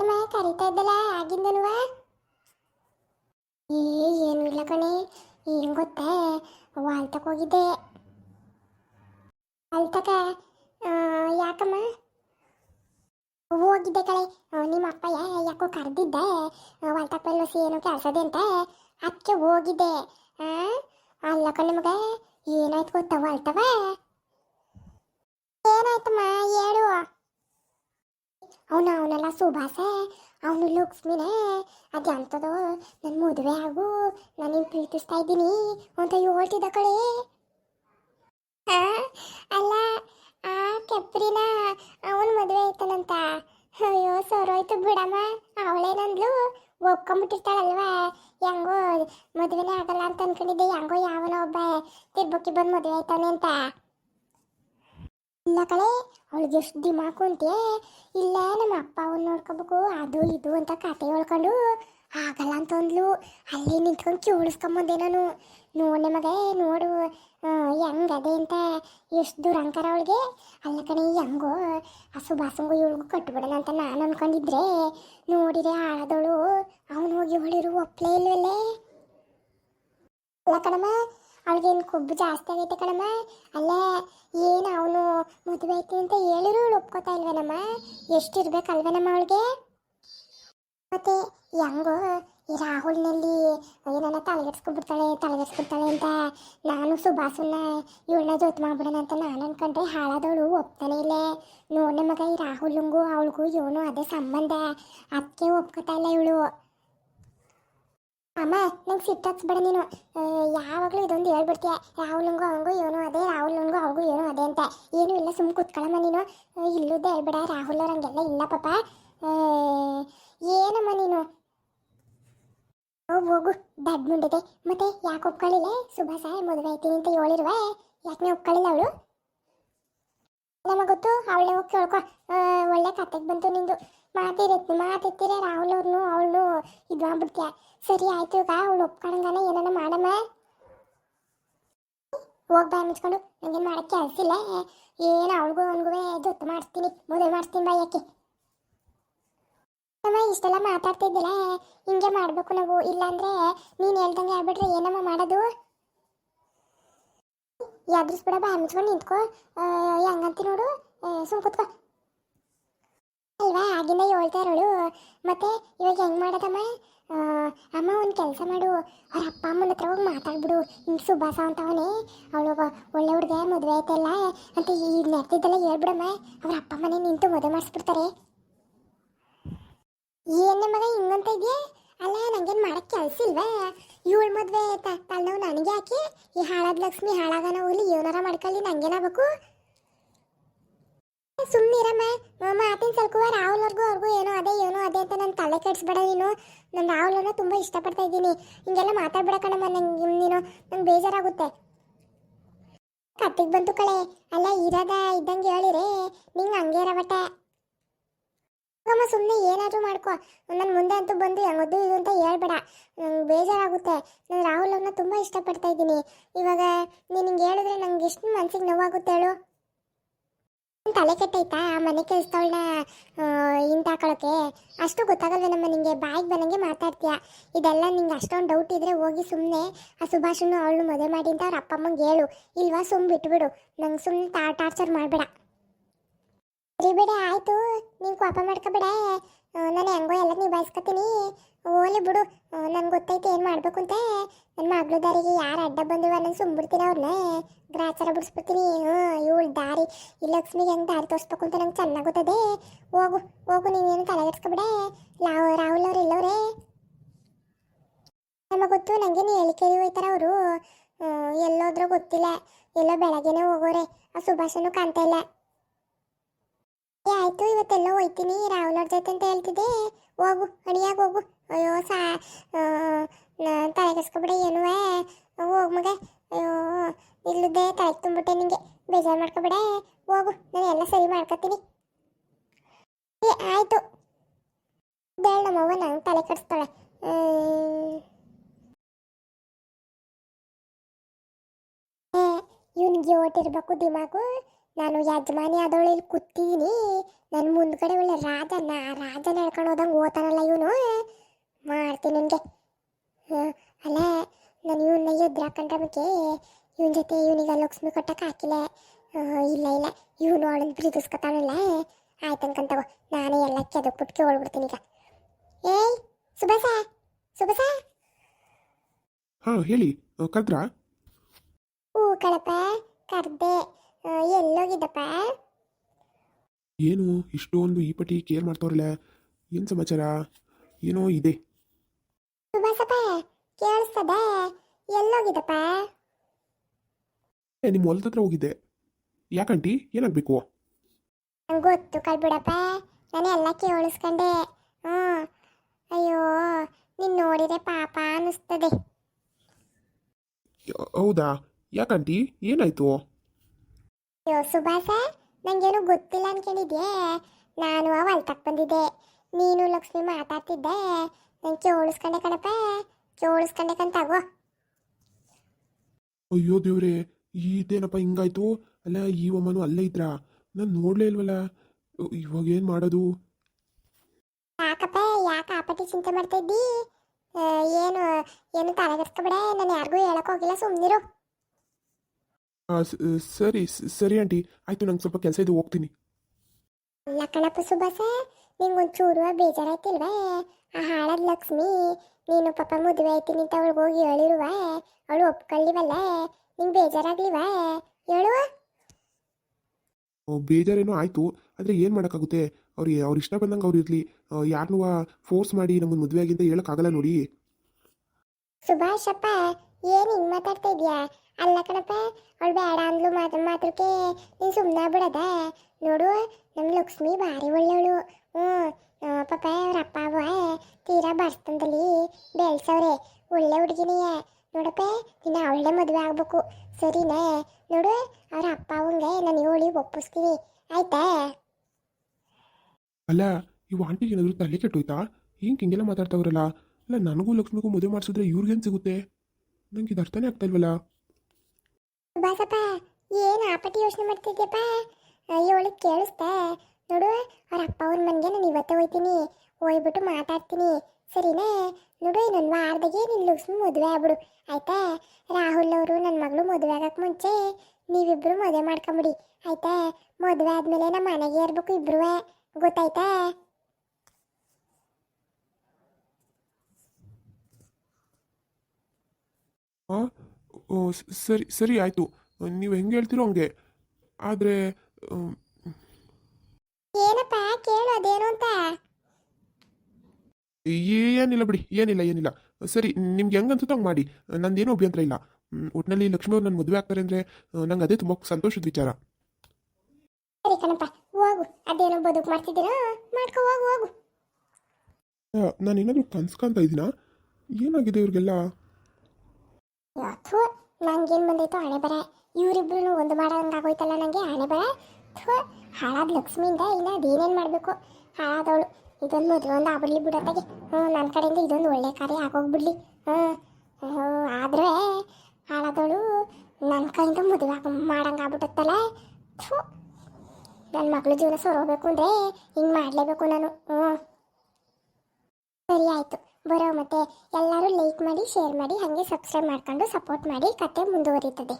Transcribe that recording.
ಏನಮ್ಮ ಕರಿತಾ ಇದ್ದಲ್ಲ ಆಗಿಂದನುವ ಏ, ಏನು ಇಲ್ಲ ಕಣೆ. ಏನು ಗೊತ್ತಾ? ವಾಲ್ತಕ್ಕೆ ಹೋಗಿದ್ದೆ. ಅಲ್ತಕ ಯಾಕಮ್ಮ? ಹೋಗಿದ್ದೆ ಕಳೆ ನಿಮ್ಮ ಅಪ್ಪ ಯಾ- ಯಾಕೋ ಕರೆದಿದ್ದೆ. ವಾಲ್ತಕ್ ಬೆಲ್ಲಸಿ ಏನೋ ಕೆಲಸದೆ ಅಂತ. ಅದಕ್ಕೆ ಹೋಗಿದ್ದೆ. ಅಲ್ಲ ಕಣೆ ಮಗ, ಏನಾಯ್ತು ಗೊತ್ತಾ ವಾಲ್ತವ ಏನಾಯ್ತಮ್ಮ? ಹೇಳು. ಅವನು ಅವನೆಲ್ಲ ಸುಭಾಸ, ಅವನು ಲಕ್ಷ್ಮಿನೇ ಅದು ಎಂಥದೋ ನನ್ನ ಮದುವೆ ಆಗು, ನಾನು ನಿನ್ನ ಪ್ರೀತಿಸ್ತಾ ಇದ್ದೀನಿ ಅಂತ ಹೇಳ್ತಿದ್ದ ಕಡೆ ಅಲ್ಲ, ಆ ಕೆಪ್ರಿನ ಅವನ ಮದುವೆ ಆಯ್ತಾನಂತ. ಅಯ್ಯೋ, ಸರೋಯ್ತು ಬಿಡಮ್ಮ. ಅವಳೇನಂದ್ಲು ಒಪ್ಕೊಂಬಿಟ್ಟಿರ್ತಾಳಲ್ವಾ? ಹೆಂಗೋ, ಮದುವೆನೇ ಆಗಲ್ಲ ಅಂತ ಅನ್ಕೊಂಡಿದ್ದೆ. ಹೆಂಗೋ, ಯಾವನೋ ಒಬ್ಬ ತಿರ್ಬಕ್ಕಿ ಬಂದು ಮದುವೆ ಆಯ್ತಾನೆ ಅಂತ. ಇಲ್ಲ ಕಳೆ ಅವಳಿಗೆ ಎಷ್ಟು ದಿಮಾಕು ಇಲ್ಲ, ನಮ್ಮ ಅಪ್ಪ ಅವ್ನ ನೋಡ್ಕೋಬೇಕು, ಅದು ಇದು ಅಂತ ಕತೆ ಹೇಳ್ಕೊಂಡು ಆಗಲ್ಲ ಅಂತ ಅಂದ್ಲು. ಅಲ್ಲಿ ನಿಂತ್ಕೊಂಡು ಕೇಳಿಸ್ಕೊಂಬಂದೆ ನಾನು. ನೋಡೆ ಮಗ, ನೋಡು ಹೆಂಗದೆ ಅಂತ. ಎಷ್ಟು ದೂರ ಅಂಕಾರ ಅವಳಿಗೆ? ಅಲ್ಲ ಕಣೆ, ಹೆಂಗೋ, ಹಸು ಬಾಸಂಗು ಇವಳಿಗೂ ಕಟ್ಬಿಡೋಣ ಅಂತ ನಾನು ಅನ್ಕೊಂಡಿದ್ರೆ ನೋಡಿರೆ ಆಳದವಳು ಅವನು ಹೋಗಿ ಹೊಳಿರು ಒಪ್ಲೇ ಇಲ್ವಲ್ಲೇ? ಅಲ್ಲ ಕಣಮ್ಮ ಅವಳಿಗೇನು ಕೊಬ್ಬು ಜಾಸ್ತಿ ಆಗೈತೆ ಕಣಮ್ಮ. ಅಲ್ಲೇ ಏನು ಅವನು ಮದುವೆ ಐತಿ ಅಂತ ಹೇಳಿರು ಒಪ್ಕೋತಾ ಇಲ್ವೇನಮ್ಮ? ಎಷ್ಟಿರ್ಬೇಕಲ್ವೇನಮ್ಮ ಅವಳಿಗೆ? ಮತ್ತೆ ಹೆಂಗೋ ಈ ರಾಹುಲ್ನಲ್ಲಿ ಏನನ್ನ ತಲೆಗೆಡ್ಸ್ಕೊಂಡ್ಬಿಡ್ತಾಳೆ, ತಲೆಗೆಡ್ಸ್ಕೊಡ್ತಾಳೆ ಅಂತ ನಾನು ಸುಭಾಸನ್ನ ಇವಳನ್ನ ಜೊತೆ ಮಾಡ್ಬಿಡೋಣ ಅಂತ ನಾನು ಅನ್ಕೊಂಡ್ರೆ ಹಾಳಾದವಳು ಒಪ್ತಾನೆ ಇಲ್ಲ. ನೋಡ ಮಗ ಈ ರಾಹುಲ್ಗೂ ಅವಳಿಗೂ ಇವನು ಅದೇ ಸಂಬಂಧ. ಅದಕ್ಕೆ ಒಪ್ಕೋತಾ ಇಲ್ಲ ಇವಳು. ಅಮ್ಮ, ನಂಗೆ ಸಿಟ್ಟಾಕ್ಸ್ಬೇಡ ನೀನು. ಯಾವಾಗಲೂ ಇದೊಂದು ಹೇಳ್ಬಿಡ್ತೀಯ, ರಾಹುಲ್ಂಗೂ ಅವಂಗೂ ಇವನು ಅದೇ, ರಾಹುಲ್ಂಗೂ ಅವಗೂ ಏನೋ ಅದೇ ಅಂತ. ಏನೂ ಇಲ್ಲ ಸುಮ್ಮನೆ ಕೂತ್ಕೊಳ್ಳಮ್ಮ ನೀನು. ಇಲ್ಲದೇ ಹೇಳ್ಬೇಡ, ರಾಹುಲ್ ಅವ್ರಂಗೆಲ್ಲ ಇಲ್ಲ ಪಾಪ. ಏನಮ್ಮ ನೀನು? ಹೋಗು ಹೋಗು ದಡ್ ಮುಂಡಿದೆ. ಮತ್ತೆ ಯಾಕೆ ಒಪ್ಕೊಳ್ಳಿಲ್ಲ? ಸುಭಾಸ, ಮದುವೆ ಆಯ್ತೀನಿ ಅಂತ ಹೇಳಿರುವ. ಯಾಕೆ ನೀವು ಒಪ್ಕೊಳ್ಳಿಲ್ಲ ಅವಳು? ನಮಗೆ ಗೊತ್ತು, ಅವಳೇ ಹೋಗಿ ಕೇಳ್ಕೊ. ಒಳ್ಳೆ ಕತೆಗೆ ಬಂತು ನಿಂದು. ಮಾತಿರತ್ತೆ ಮಾತೆತ್ತಿರ ರಾಹುಲ್ ಅವ್ರನ್ನು ಅವಳು ಇದು ಮಾಡ್ಬಿಡ್ತೀಯ ಸರಿ ಆಯ್ತು ಈಗ, ಅವಳು ಒಪ್ಕೊಂಡಂಗಾನ ಏನಾನ ಮಾಡಮ್ಮ ಹೋಗಿ ಬಾಯ್ ಮುಚ್ಕೊಂಡು, ನಂಗೇನು ಮಾಡಕ್ಕೆ ಕೆಲಸ ಇಲ್ಲ. ಏನು ಅವಳಿಗೂ ಅವನಿಗೂ ಜೊತೆ ಮಾಡಿಸ್ತೀನಿ ಮೊದಲು ಮಾಡಿಸ್ತೀನಿ ಬಾ ಯಾಕೆ ಅಮ್ಮ, ಇಷ್ಟೆಲ್ಲ ಮಾತಾಡ್ತಿದ್ದಿಲ್ಲ. ಹಿಂಗೆ ಮಾಡಬೇಕು ನಾವು. ಇಲ್ಲಾಂದ್ರೆ ನೀನು ಹೇಳ್ದಂಗೆ ಆಗ್ಬಿಟ್ರೆ ಏನಮ್ಮ ಮಾಡೋದು? ಯಾದ್ರಿಸ್ಬಿಡ ಬಾಯ್ ಮುಚ್ಕೊಂಡು ನಿಂತ್ಕೋ. ಹೆಂಗಂತಿ ನೋಡು. ಸುಮ್ ಕುತ್ಕೋ. ಅಲ್ವಾ, ಆಗಿಂದ ಹೇಳ್ತಾ ಇರೋಳು. ಮತ್ತೆ ಇವಾಗ ಹೆಂಗ್ ಮಾಡೋದಮ್ಮ? ಅಮ್ಮ ಒಂದು ಕೆಲಸ ಮಾಡು. ಅವ್ರ ಅಪ್ಪ ಅಮ್ಮನ ಹತ್ರ ಹೋಗಿ ಮಾತಾಡ್ಬಿಡು. ಹಿಂಗೆ ಸುಭಾಸ ಅಂತವನೇ. ಅವಳು ಒಳ್ಳೆ ಹುಡುಗ, ಮದುವೆ ಆಯ್ತಲ್ಲ ಅಂತ ಈಗ ನೆಟ್ಟಿದ್ದೆಲ್ಲ ಹೇಳ್ಬಿಡಮ್ಮ. ಅವ್ರ ಅಪ್ಪ ಮನೆ ನಿಂತು ಮದುವೆ ಮಾಡಿಸ್ಬಿಡ್ತಾರೆ. ಏನೇ ಮಗ, ಹಿಂಗಂತ ಇದೆಯಾ? ಅಲ್ಲ, ನಂಗೇನು ಮಾಡಕ್ಕೆ ಕೆಲಸ ಇಲ್ವಾ? ಇವಳ ಮದುವೆ ತಲೆನೋವು ನನಗೆ ಹಾಕಿ ಈ ಹಾಳಾದ ಲಕ್ಷ್ಮಿ ಹಾಳಾಗನ ಹೋಗ್ಲಿ ಏನಾರ ಮಾಡ್ಕೊಳ್ಳಿ ನಂಗೇನಾಗಬೇಕು ಸುಮ್ಮನಿರಮ್ಮ ಮಾತಿನ ಸಲ್ಕುವ ರಾಹುಲ್ವರ್ಗೂ ಅವ್ರಿಗೂ ಏನೋ ಅದೇ ಏನೋ ಅದೇ ಅಂತ ನನ್ನ ತಲೆ ಕೆಡಿಸ್ಬೇಡ ನೀನು. ನನ್ನ ರಾಹುಲನ್ನ ತುಂಬ ಇಷ್ಟಪಡ್ತಾ ಇದ್ದೀನಿ. ಹಿಂಗೆಲ್ಲ ಮಾತಾಡ್ಬೇಡ ಕಣಮ್ಮ, ನಂಗೆ ನೀನು. ನಂಗೆ ಬೇಜಾರಾಗುತ್ತೆ. ಕತ್ತಿಗೆ ಬಂತು ಕಳೆ. ಅಲ್ಲ, ಇರೋದ ಇದ್ದಂಗೆ ಹೇಳಿರೇ. ನಿಂಗೆ ಹಂಗೆ ಇರಬಟ್ಟ. ಅಮ್ಮ ಸುಮ್ಮನೆ ಏನಾದರೂ ಮಾಡ್ಕೋ. ನನ್ನ ಮುಂದೆ ಅಂತೂ ಬಂದು ಹೆಂಗದು ಇದು ಅಂತ ಹೇಳ್ಬೇಡ. ನಂಗೆ ಬೇಜಾರಾಗುತ್ತೆ. ನಾನು ರಾಹುಲ್ ಅವ್ರನ್ನ ತುಂಬ ಇಷ್ಟಪಡ್ತಾ ಇದ್ದೀನಿ. ಇವಾಗ ನೀನು ಹಿಂಗೆ ಹೇಳಿದ್ರೆ ನಂಗೆ ಎಷ್ಟು ಮನ್ಸಿಗೆ ನೋವಾಗುತ್ತೆ ಹೇಳು? ತಲೆ ಕೆಟ್ಟೈತಾ? ಆ ಮನೆ ಕೆಲಸದವಳನ್ನ ಇಂತ ಹಾಕೊಳ್ಳೋಕೆ ಅಷ್ಟು ಗೊತ್ತಾಗಲ್ವೇನಮ್ಮ ನಿಂಗೆ? ಬಾಯಿಗೆ ಬಂದಂಗೆ ಮಾತಾಡ್ತೀಯ? ಇದೆಲ್ಲ ನಿಂಗೆ ಅಷ್ಟೊಂದು ಡೌಟ್ ಇದ್ರೆ ಹೋಗಿ ಸುಮ್ಮನೆ ಆ ಸುಭಾಷನ್ನು ಅವಳು ಮದುವೆ ಮಾಡಿ ಅಂತ ಅವ್ರ ಅಪ್ಪ ಅಮ್ಮಂಗೆ ಹೇಳು. ಇಲ್ವಾ ಸುಮ್ಮ ಬಿಟ್ಬಿಡು. ನಂಗೆ ಸುಮ್ಮನೆ ಟಾರ್ಚರ್ ಮಾಡಬೇಡ. ಬೇಡ, ಆಯಿತು. ನೀನು ಕೋಪ ಮಾಡ್ಕೊಬೇಡ ನಾನು ಹೆಂಗೋ ಎಲ್ಲ ನಿಭಾಯಿಸ್ಕೊತೀನಿ. ಓಲಿ ಬಿಡು. ನನ್ಗೆ ಗೊತ್ತೈತೆ ಏನು ಮಾಡಬೇಕು ಅಂತ ನನ್ನ ಮಗಳು ದಾರಿಗೆ ಯಾರು ಅಡ್ಡ ಬಂದಿವ ನಾನು ಸುಮ್ಬಿಡ್ತೀನಿ ಅವ್ರನ್ನ ಗ್ರಾಚಾರ ಬಿಡಿಸ್ಬಿಡ್ತೀನಿ. ಇವಳು ದಾರಿ. ಈ ಲಕ್ಷ್ಮಿಗೆ ಹೆಂಗೆ ದಾರಿ ತೋರಿಸ್ಬೇಕು ಅಂತ ನಂಗೆ ಚೆನ್ನಾಗಿ ಗೊತ್ತದೆ. ಹೋಗು ಹೋಗು, ನೀನೇನು ತಲೆಗೆಡ್ಸ್ಕೊಬೇಡ ಲಾವ್ ರಾಹುಲ್ ಅವ್ರು ಇಲ್ಲವ್ರೆ. ನಮಗೆ ಗೊತ್ತು ನನಗೆ ಹೇಳಿಕೆ ಹೋಯ್ತಾರ ಅವರು. ಎಲ್ಲೋದ್ರೂ ಗೊತ್ತಿಲ್ಲ. ಎಲ್ಲೋ ಬೆಳಗ್ಗೆನೇ ಹೋಗೋರೆ. ಆ ಸುಭಾಷನು ಕಾಣ್ತಾ ಇಲ್ಲ. ಇವತ್ತೆಲ್ಲ ಹೋಯ್ತೀನಿ, ರಾಹುಲ್ ಜೊತೆ ಅಂತ ಹೇಳ್ತಿದ್ದೆ. ಹೋಗು ಅಣಿಯಾಗ ಹೋಗು. ಅಯ್ಯೋ, ಸಾ ತಲೆ ಏನುವೆ ಏನು ಹೋಗು ಮಗ. ಅಯ್ಯೋ, ಇಲ್ಲದೆ ತಲೆ ತುಂಬಿಟ್ಟೆ ನಿಂಗೆ. ಬೇಜಾರು ಮಾಡ್ಕೊಬೇಡ. ಹೋಗು, ನಾನು ಎಲ್ಲ ಸರಿ ಮಾಡ್ಕೊತೀನಿ. ಏ, ಆಯ್ತು. ಬೇಡ ನಮ್ಮವ್ವ? ನಂಗೆ ತಲೆ ಕಟ್ಸ್ತಾಳೆ ಇವನಿಗೆ ಓಟಿರ್ಬೇಕು ದಿಮಾಕು ನಾನು ಯಜಮಾನಿ ಆದವಳು ಇಲ್ಲಿ ಕೂತಿದ್ದೀನಿ ನನ್ನ ಮುಂದ್ಗಡೆ ಒಳ್ಳೆ ರಾಜನ ರಾಜನ ನಡ್ಕೊಂಡು ಹೋದಂಗೆ ಓದ್ತಾನಲ್ಲ ಇವನು. ಮಾಡ್ತೀನಿ ನನಗೆ. ಅಲ್ಲ ನಾನು ಇವನ್ನ ಎದುರು ಹಾಕೊಂಡ್ರಮಗೆ ಇವನ ಜೊತೆ ಇವನಿಗೆ ಲಕ್ಷ್ಮಿ ಕೊಟ್ಟಕ್ಕೆ ಹಾಕಿಲ್ಲ. ಇಲ್ಲ ಇಲ್ಲ. ಇವನು ಅವಳನ್ನು ಪ್ರೀತಿಸ್ಕೊತಾನಲ್ಲ. ಆಯ್ತನ್ಕಂತಗೋ ನಾನೇ ಎಲ್ಲ ಕೆದಕ್ ಪುಟ್ಕೆ ಹೊಳ್ಬಿಡ್ತೀನಿ ಈಗ. ಏಯ್ ಸುಬಸ ಸುಬಸ ಹಾಂ ಹೇಳಿ ಕದ್ರಾ ಹೂ ಕಳಪ ಕರ್ದೆ. ಎಲ್ಲೋಗಿದ್ದಪ್ಪ? ಏನು ಇಷ್ಟೊಂದು ಈ ಪಟ್ಟಿ ಕೇರ್ ಮಾಡ್ತವ್ರಲ್ಲ ಏನು ಸಮಾಚಾರ? ಏನೋ ಇದೆ. ಕೇಳಿಸ್ತದ. ಎಲ್ಲೋಗಿದ್ದಪ್ಪ? ಏ, ನಿಮ್ಮ ಹೊಲದ ಹತ್ರ ಹೋಗಿದ್ದೆ. ಯಾಕಂಟಿ ಏನಾಗಬೇಕು? ನಂಗೆ ಗೊತ್ತು ಕಳ್ಬಿಡಪ್ಪ. ನಾನು ಎಲ್ಲ ಕೇಳಿಸ್ಕೊಂಡೆ. ಹ್ಞೂ. ಅಯ್ಯೋ ನೀನು ನೋಡಿದ್ರೆ ಪಾಪ ಅನ್ನಿಸ್ತದೆ. ಹೌದಾ? ಯಾಕಂಟಿ ಏನಾಯ್ತು? ಅಯ್ಯೋ ಸುಭಾಸ ನಂಗೇನು ಗೊತ್ತಿಲ್ಲ ಅನ್ಕೊಂಡಿದ್ಯೆ? ನಾನು ತಕ್ಕ ಬಂದಿದ್ದೆ. ನೀನು ಲಕ್ಷ್ಮಿ ಮಾತಾಡ್ತಿದ್ದೆ. ನಂಗೆ ಕೇಳಿಸ್ಕೊಂಡೆ ಕಣಪ್ಪ. ಕೇಳಿಸ್ಕೊಂಡೆ ಕಂತಾಗೋ ಅಯ್ಯೋ ದೇವ್ರೆ ಇದೇನಪ್ಪ ಹಿಂಗಾಯ್ತು? ಅಲ್ಲ ಈ ಒಮ್ಮನು ಅಲ್ಲೇ ಇದ್ರಾ? ನಾನು ನೋಡ್ಲೇ ಇಲ್ವಲ್ಲ. ಇವಾಗ ಏನು ಮಾಡೋದು? ಯಾಕಪ್ಪ ಯಾಕೆ ಆಪಟ್ಟಿ ಚಿಂತೆ ಮಾಡ್ತಾ ಇದ್ದಿ? ಏನು ಏನು ತಲೆಗೆಡ್ಸ್ಕೊಬೇಡ ನಾನು ಯಾರಿಗೂ ಹೇಳಕ್ ಹೋಗಿಲ್ಲ. ಸುಮ್ಮನಿರು ಸರಿ ಸರಿ ಆಂಟಿ. ಆಯಿತು ನಂಗೆ ಸ್ವಲ್ಪ ಕೆಲಸ ಇದು ಹೋಗ್ತೀನಿ. ಅಲ್ಲ ಕಣಪ್ಪ ಸುಭಾಸ ನಿಂಗೊಂಚೂರು ಬೇಜಾರಾಯ್ತಿಲ್ವೇ? ಆ ಹಾಳದ ಲಕ್ಷ್ಮಿ ನೀನು ಪಾಪ ಮದುವೆ ಆಯ್ತೀನಿ ಅಂತ ಅವಳಿಗೆ ಹೋಗಿ ಹೇಳಿರುವ. ಅವಳು ಒಪ್ಕೊಳ್ಳಿವಲ್ಲ? ನಿಂಗೆ ಬೇಜಾರಾಗ್ಲಿವ? ಹೇಳುವ ಓ, ಬೇಜಾರೇನೋ ಆಯಿತು ಆದರೆ ಏನು ಮಾಡೋಕ್ಕಾಗುತ್ತೆ? ಅವ್ರಿಗೆ ಅವ್ರು ಇಷ್ಟ ಬಂದಂಗೆ ಅವ್ರು ಇರಲಿ. ಯಾರನ್ನೂ ಫೋರ್ಸ್ ಮಾಡಿ ನಮ್ಮನ್ನು ಮದುವೆ ಆಗಿಂತ ಹೇಳೋಕ್ಕಾಗಲ್ಲ ನೋಡಿ. ಸುಭಾಷಪ್ಪ ಏನು ಹಿಂಗೆ ಮಾತಾಡ್ತಾ ಇದೀಯಾ? ಅಲ್ಲ ಕಣಪ್ಪ, ಅವಳು ಬೇಡ ಅಂದ್ಲು ಮಾತು ಮಾತ್ರಕ್ಕೆ ನೀನು ಸುಮ್ಮನೆ ಬಿಡದ? ನೋಡು ನಮ್ಮ ಲಕ್ಷ್ಮಿ ಭಾರಿ ಒಳ್ಳೆಯವಳು ಹ್ಞೂ ಪಾಪ ಅವ್ರ ಅಪ್ಪ, ಅವ್ವ, ತೀರಾ ಬರ್ತಂದಲ್ಲಿ ಬೆಳ್ಸವ್ರೆ. ಒಳ್ಳೆ ಹುಡುಗಿನಿಯ. ನೋಡಪ್ಪ ನಿನ್ನ ಅವಳೇ ಮದುವೆ ಆಗ್ಬೇಕು. ಸರಿನಾ? ನೋಡು, ಅವ್ರ ಅಪ್ಪ ಅವಂಗೆ ನಾನು ಹೇಳಿ ಒಪ್ಪಿಸ್ತೀನಿ ಆಯ್ತಾ? ಅಲ್ಲ ಇವು ಆಂಟಿಗೆ ಏನಾದರೂ ತಲೆ ಕೆಟ್ಟೋಯ್ತಾ? ಹಿಂಗೆ ಹಿಂಗೆಲ್ಲ ಮಾತಾಡ್ತಾವ್ರಲ್ಲ. ಅಲ್ಲ, ನನಗೂ ಲಕ್ಷ್ಮಿಗೂ ಮದುವೆ ಮಾಡಿಸಿದ್ರೆ ಇವ್ರಿಗೇನು ಸಿಗುತ್ತೆ? ನಂಗೆ ಇದು ಅರ್ಥನೇ ಆಗ್ತಾ ಇಲ್ವಲ್ಲ? ಬಾಸಪ್ಪ, ಏನು ಯೋಚನೆ ಮಾಡ್ತಿದ್ಯಪ್ಪ? ಇವಳಿಗೆ ಕೇಳಿಸ್ತಾ. ನೋಡು, ಅವ್ರ ಅಪ್ಪ ಅವ್ರ ಮನೆಗೆ ನಾನು ಇವತ್ತೇ ಹೋಯ್ತೀನಿ. ಹೋಗ್ಬಿಟ್ಟು ಮಾತಾಡ್ತೀನಿ. ಸರಿನಾ? ನೋಡು ನನ್ನ ವಾರದಾಗೆ ನಿನ್ನ ಲಕ್ಷ್ಮಿ ಮದುವೆ ಆಗ್ಬಿಡು. ಆಯ್ತಾ? ರಾಹುಲ್ ಅವರು ನನ್ನ ಮಗಳು ಮದುವೆ ಆಗಕ್ಕೆ ಮುಂಚೆ ನೀವಿಬ್ರು ಮದುವೆ ಮಾಡ್ಕೊಂಬಿಡಿ. ಆಯ್ತಾ? ಮದುವೆ ಆದ್ಮೇಲೆ ನಮ್ಮ ಮನೆಗೆ ಇರ್ಬೇಕು ಇಬ್ರು ಗೊತ್ತಾಯ್ತಾ? ಹಾಂ ಸರಿ ಸರಿ ಆಯಿತು ನೀವು ಹೆಂಗೆ ಹೇಳ್ತೀರೋ ಹಂಗೆ ಆದರೆ ಏನಪ್ಪ ಕೇಳು ಅದೇನು ಅಂತ ಏನಿಲ್ಲ ಬಿಡಿ ಏನಿಲ್ಲ ಏನಿಲ್ಲ ಸರಿ ನಿಮ್ಗೆ ಹೆಂಗೆ ಅನ್ಸುತ್ತೋ ಹಂಗೆ ಮಾಡಿ ನಂದೇನು ಅಭ್ಯಂತರ ಇಲ್ಲ ಒಟ್ಟಿನಲ್ಲಿ ಒಟ್ನಲ್ಲಿ ಲಕ್ಷ್ಮಿ ಅವ್ರು ನನ್ನ ಮದುವೆ ಆಗ್ತಾರೆ ಅಂದರೆ ನಂಗೆ ಅದೇ ತುಂಬ ಸಂತೋಷದ ವಿಚಾರ ಸರಿ ಕಣಪ್ಪ ಹೋಗು ಅದೇನೋ ಬದುಕು ಮಾಡ್ಕೊ ಹೋಗು ಹೋಗು ನಾನು ಏನಾದರೂ ಕನ್ಸ್ಕೊಂತ ಇದ್ದೀನಾ ಏನಾಗಿದೆ ಇವ್ರಿಗೆಲ್ಲ ಥು, ನಂಗೇನು ಬಂದೈತೋ ಹಣೆ ಬರ. ಇವರಿಬ್ರು ಒಂದು ಮಾಡೋಂಗಾಗೋಯ್ತಲ್ಲ ನನಗೆ ಹಣೆ ಬರ. ಥು, ಹಾಳಾದ ಲಕ್ಷ್ಮಿಯಿಂದ ಇನ್ನು ಅದೇನೇನು ಮಾಡಬೇಕು? ಹಾಳಾದವಳು. ಇದೊಂದು ಮದುವೆ ಒಂದು ಆಗ್ಬಿಡ್ಲಿ ಬಿಡತ್ತಾಗೆ ಹ್ಞೂ ನನ್ನ ಕಡೆಯಿಂದ ಇದೊಂದು ಒಳ್ಳೆ ಕಾರ್ಯ ಆಗೋಗ್ಬಿಡ್ಲಿ. ಹ್ಞೂ ಆದರೆ ಹಾಳಾದವಳು ನನ್ನ ಕೈಯಿಂದ ಮದುವೆ ಆಗ ಥೂ ನನ್ನ ಮಗಳ ಜೀವನ ಸರೋಬೇಕು ಅಂದರೆ ಹಿಂಗೆ ಮಾಡಲೇಬೇಕು ನಾನು. ಹ್ಞೂ ಸರಿ, ಆಯಿತು. ಬರೋ ಮತ್ತೆ ಎಲ್ಲರೂ ಲೈಕ್ ಮಾಡಿ ಶೇರ್ ಮಾಡಿ ಹಾಗೆ ಸಬ್ಸ್ಕ್ರೈಬ್ ಮಾಡ್ಕೊಂಡು ಸಪೋರ್ಟ್ ಮಾಡಿ ಕತೆ ಮುಂದುವರಿತದೆ.